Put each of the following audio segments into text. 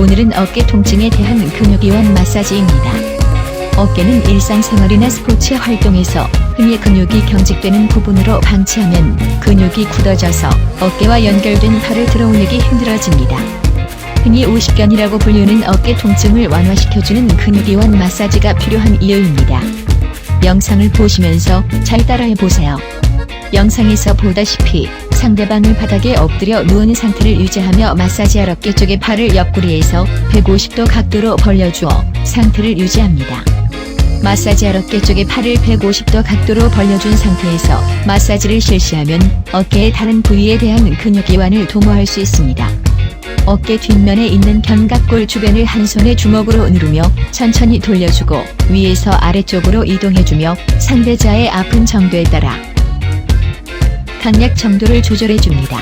오늘은 어깨 통증에 대한 근육 이완 마사지입니다. 어깨는 일상생활이나 스포츠 활동에서 흔히 근육이 경직되는 부분으로 방치하면 근육이 굳어져서 어깨와 연결된 팔을 들어올리기 힘들어집니다. 흔히 오십견이라고 불리는 어깨 통증을 완화시켜주는 근육 이완 마사지가 필요한 이유입니다. 영상을 보시면서 잘 따라해 보세요. 영상에서 보다시피 상대방을 바닥에 엎드려 누운 상태를 유지하며 마사지할 어깨 쪽의 팔을 옆구리에서 150도 각도로 벌려주어 상태를 유지합니다. 마사지할 어깨 쪽의 팔을 150도 각도로 벌려준 상태에서 마사지를 실시하면 어깨의 다른 부위에 대한 근육 이완을 도모할 수 있습니다. 어깨 뒷면에 있는 견갑골 주변을 한 손에 주먹으로 누르며 천천히 돌려주고 위에서 아래쪽으로 이동해주며 상대자의 아픈 정도에 따라 강약 정도를 조절해 줍니다.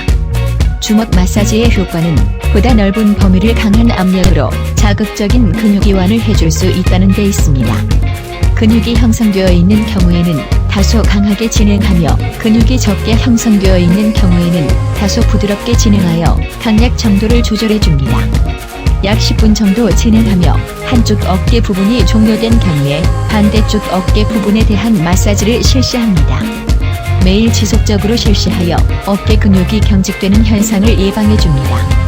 주먹 마사지의 효과는 보다 넓은 범위를 강한 압력으로 자극적인 근육 이완을 해줄 수 있다는 데 있습니다. 근육이 형성되어 있는 경우에는 다소 강하게 진행하며 근육이 적게 형성되어 있는 경우에는 다소 부드럽게 진행하여 강약 정도를 조절해 줍니다. 약 10분 정도 진행하며 한쪽 어깨 부분이 종료된 경우에 반대쪽 어깨 부분에 대한 마사지를 실시합니다. 매일 지속적으로 실시하여 어깨 근육이 경직되는 현상을 예방해 줍니다.